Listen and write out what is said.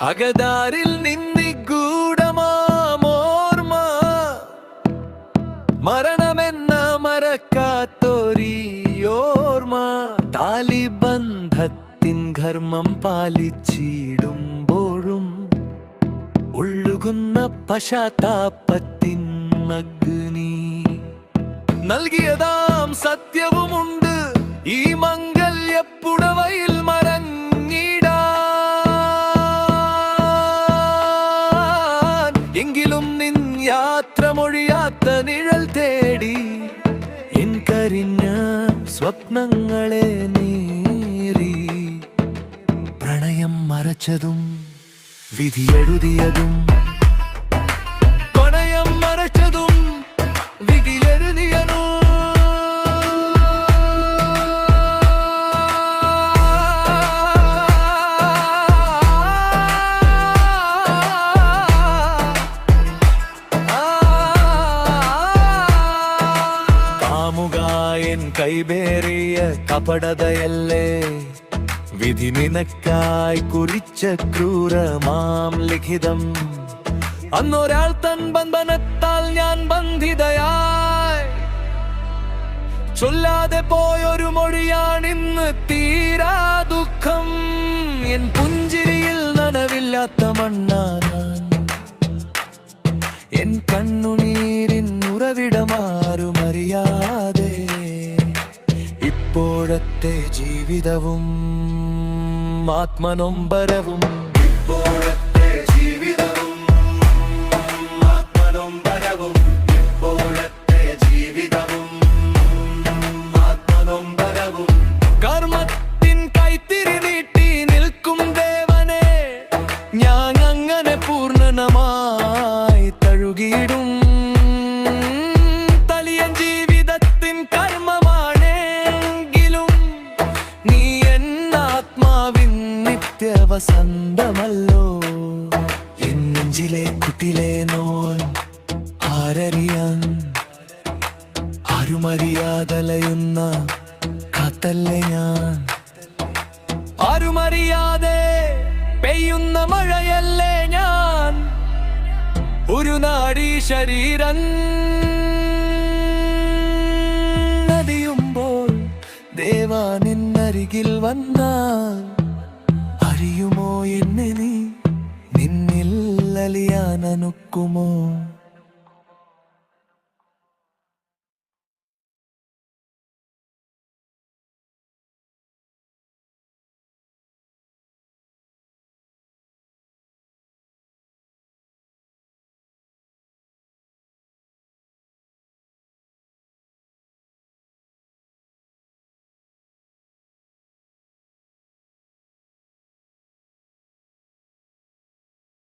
അകതാരിൽ നിന്നിഗൂഢമാർമ മരണമെന്ന മറക്കാത്തൊരിയോർമ്മ താലിബന്ധത്തിൻ ഘർമ്മം പാലിച്ചിടുമ്പോഴും ഒഴുകുന്ന പശ്ചാത്താപത്തിൻ അഗ്നി. നൽകിയതാം സത്യവുമുണ്ട്. ഈ മംഗല്യപ്പുടവയിൽ മരങ്ങിടാൻ എങ്കിലും നിൻ യാത്ര മൊഴിയാത്ത നിഴൽ തേടി എൻ കരിഞ്ഞ സ്വപ്നങ്ങളെ നേരി പ്രണയം മറച്ചതും വിധിയെഴുതിയതും കാമുകായൻ കൈവേറിയ കപടതയല്ലേ? വിധി നിനക്കായി കുറിച്ച ക്രൂരമാം ലിഖിതം. അന്നൊരാൾ തൻ ബന്ധനത്താൽ ഞാൻ ബന്ധിതയായി. ചൊല്ലാതെ പോയൊരു മൊഴിയാണിന്ന് തീരാ ദുഃഖം. എൻ പുഞ്ചിരിയിൽ നനവില്ലാത്ത മണ്ണാനാൻ ഉറവിടമാരുമറിയാതെ ഇപ്പോഴത്തെ ജീവിതവും ആത്മനൊമ്പരവും ജീവിതവും ജീവിതവും കർമ്മത്തിൻ കൈത്തിരി നിൽക്കും ഞാൻ അങ്ങനെ പൂർണനമായി തഴുകിയിടും നിത്യവസന്തമല്ലോ എന്നെഞ്ചിലെ കുട്ടിലെ നോൻ ആരറിയാൻ ആരുമറിയാതലയുന്ന കാത്തല്ലേ ഞാൻ? ആരുമറിയാതെ പെയ്യുന്ന മഴയല്ലേ ഞാൻ? ഒരു നാടി ശരീരം നദിയുമ്പോൾ ദേവാ നിന്നരികിൽ വന്നാൽ അറിയുമോ എന്നെ നീ? നിന്നിൽ അലിയാൻ അനുക്കുമോ?